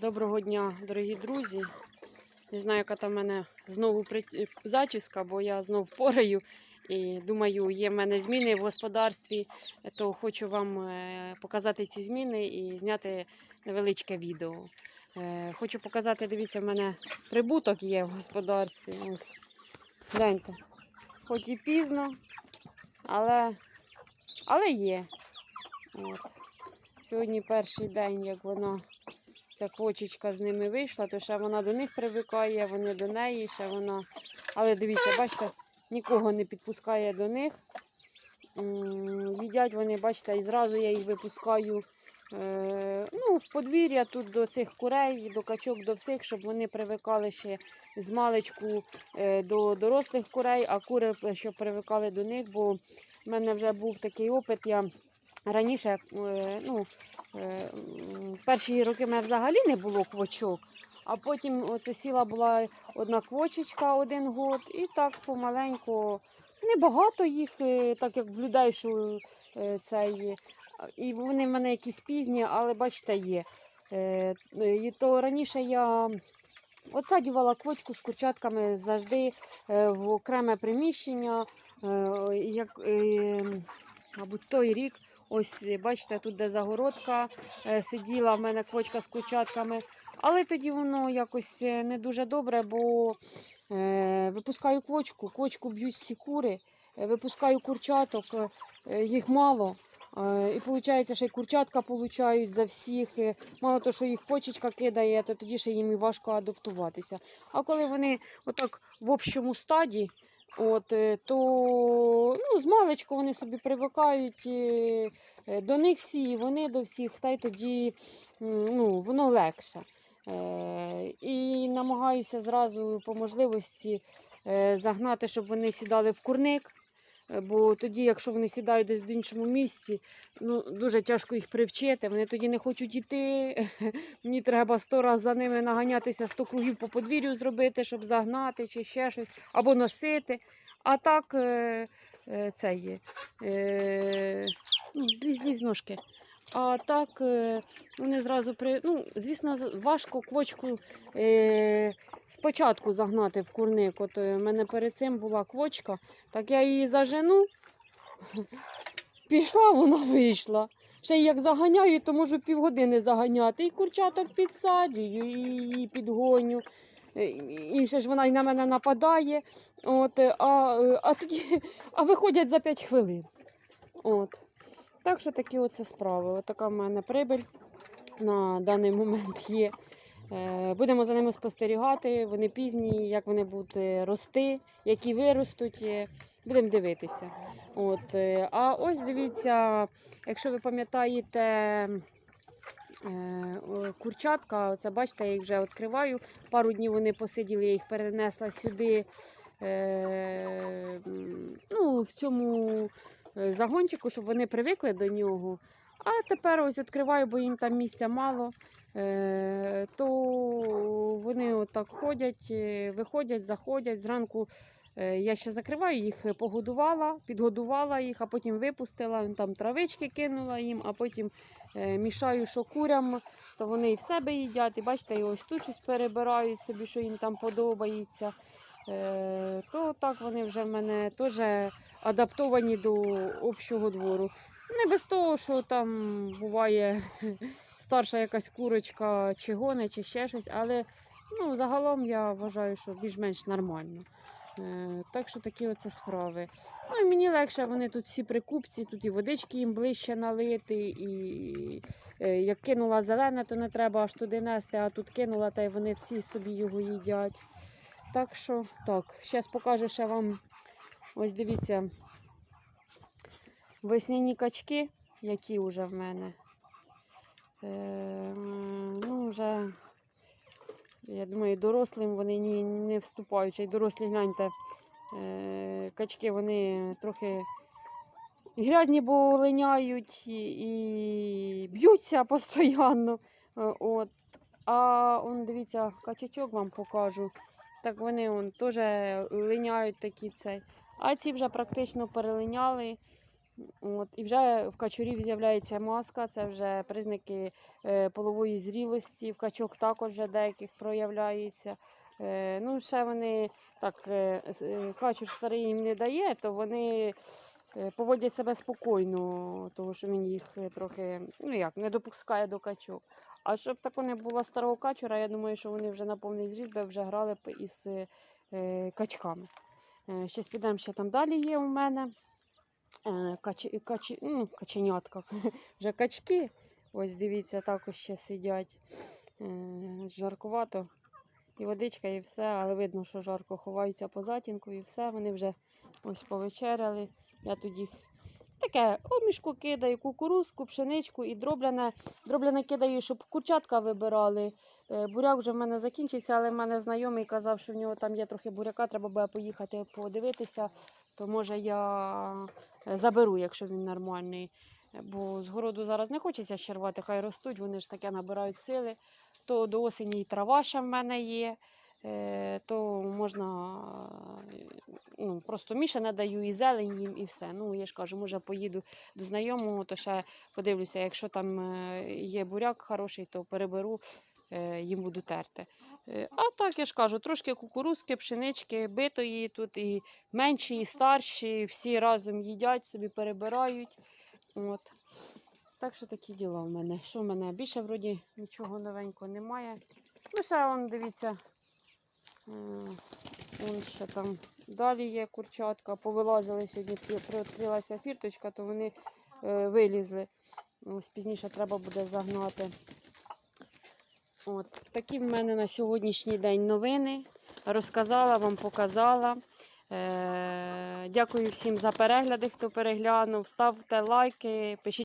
Доброго дня, дорогі друзі. Не знаю, яка там в мене знову зачіска, бо я знов пораю. І думаю, є в мене зміни в господарстві, то хочу вам е, показати ці зміни і зняти невеличке відео. Е, Хочу показати, дивіться, в мене прибуток є в господарстві. Ось. Гляньте. Хоч і пізно, але, але є. От. Сьогодні перший день, як вона ця квочечка з ними вийшла, то ще вона до них привикає, вони до неї, ще вона. Але дивіться, бачите, нікого не підпускає до них. Їдять вони, бачите, і зразу я їх випускаю е, ну, в подвір'я тут до цих курей, до качок, до всіх, щоб вони привикали ще з маличку е, до дорослих курей, а кури щоб привикали до них, бо в мене вже був такий опит. Я раніше, е, ну, Перші роки в мене взагалі не було квочок, а потім оце сіла була одна квочечка один год, і так помаленьку, небагато їх, е, так як в людей, що е, цей, і вони в мене якісь пізні, але бачите, є. Е, І то раніше я отсаджувала квочку з курчатками завжди е, в окреме приміщення. Е, Як, е, мабуть, той рік. Ось е, бачите, тут де загородка е, сиділа в мене квочка з курчатками. Але тоді воно якось е, не дуже добре, бо випускаю квочку, квочку б'ють всі кури, випускаю курчаток, їх мало. І виходить, що й курчатка получають за всіх. Мало того, що їх почечка кидає, то тоді ще їм і важко адаптуватися. А коли вони отак в общому стаді, От, е, то ну, з маличку вони собі привикають е, е, до них всі, вони до всіх, та й тоді ну, воно легше. І намагаюся зразу по можливості загнати, щоб вони сідали в курник. Е, Бо тоді, якщо вони сідають десь в іншому місці, ну, дуже тяжко їх привчити. Вони тоді не хочуть йти. Мені треба сто разів за ними наганятися, сто кругів по подвір'ю зробити, щоб загнати чи ще щось, або носити. А так е, е, це є. Ну, злізь, злізь ножки. А так е, вони зразу при. Ну, звісно, важко квочку е, спочатку загнати в курник. От е, в мене перед цим була квочка, так я її зажену. Пішла, вона вийшла. Ще як заганяю, то можу півгодини заганяти. І курчаток підсадюю, і підгоню. Е, І ще ж вона й на мене нападає. От, а, а тоді а виходять за 5 хвилин. От. Так що такі оце справи. От така в мене прибиль на даний момент є. Е, Будемо за ними спостерігати. Вони пізні, як вони будуть е, рости, які виростуть. е, Будемо дивитися. От. А ось дивіться, якщо ви пам'ятаєте. Курчатка, оце бачите, я їх вже відкриваю. Пару днів вони посиділи, я їх перенесла сюди. Ну, в цьому загончику, щоб вони привикли до нього. А тепер ось відкриваю, бо їм там місця мало. Е, то вони отак ходять, е, виходять, заходять. Зранку е, я ще закриваю їх, е, погодувала, підгодувала їх, а потім випустила, там травички кинула їм, а потім е, мішаю, що курям, то вони і в себе їдять. І бачите, і ось тут щось перебирають собі, що їм там подобається. Е, то так вони вже в мене теж адаптовані до общого двору. Не без того, що там буває старша якась курочка, чи гоне, чи ще щось, але ну, загалом я вважаю, що більш-менш нормально. Е, так що такі оце справи. Ну і мені легше, вони тут всі прикупці, тут і водички їм ближче налити, і е, як кинула зелене, то не треба аж туди нести, а тут кинула, та й вони всі собі його їдять. Так що так, зараз покажу ще вам. Ось дивіться, весняні качки, які вже в мене. Е, ну, вже, я думаю, дорослим вони ні, не вступають. Й дорослі гляньте. Е, качки вони трохи грязні, бо линяють і, і б'ються постійно. Е, От. А он, дивіться, качачок вам покажу. Так вони он, теж линяють такі цей. А ці вже практично перелиняли. От, і вже в качурів з'являється маска, це вже признаки е, полової зрілості. В качок також вже деяких проявляється. Е, ну, ще вони так, е, е, качур старий їм не дає, то вони поводять себе спокійно, тому що він їх е, трохи ну як, не допускає до качок. А щоб тако не було старого качура, я думаю, що вони вже на повний зріз би вже грали б із е, е, качками. Е, Щас підемо ще там далі є у мене. Е, Кач, кач, ну, каченятка. Вже качки. Ось дивіться, також ще сидять. Е, Жаркувато. І водичка, і все, але видно, що жарко ховаються по затінку і все. Вони вже ось повечеряли. Я тоді таке у мішку кидаю, кукурузку, пшеничку і дробляне. Дробляне кидаю, щоб курчатка вибирали. Е, Буряк вже в мене закінчився, але в мене знайомий казав, що в нього там є трохи буряка, треба буде поїхати подивитися, то може я е, заберу, якщо він нормальний. Бо з городу зараз не хочеться ще рвати, хай ростуть, вони ж таке набирають сили. То до осені і трава ще в мене є, то можна е, ну, просто мішане даю і зелень їм, і все. Ну, я ж кажу, може поїду до знайомого, то ще подивлюся, якщо там е, є буряк хороший, то переберу, е, їм буду терти. Е, А так я ж кажу, трошки кукурузки, пшенички, битої тут і менші, і старші, всі разом їдять, собі перебирають. От. Так що такі діла в мене. Що в мене? Більше вроді нічого новенького немає. Ну, ще вон, дивіться. Вон ще там далі є курчатка. Повилазили сьогодні, при- приоткрилася фірточка, то вони е, вилізли. Ось пізніше треба буде загнати. От. Такі в мене на сьогоднішній день новини. Розказала вам, показала. Е, дякую всім за перегляди, хто переглянув. Ставте лайки, пишіть.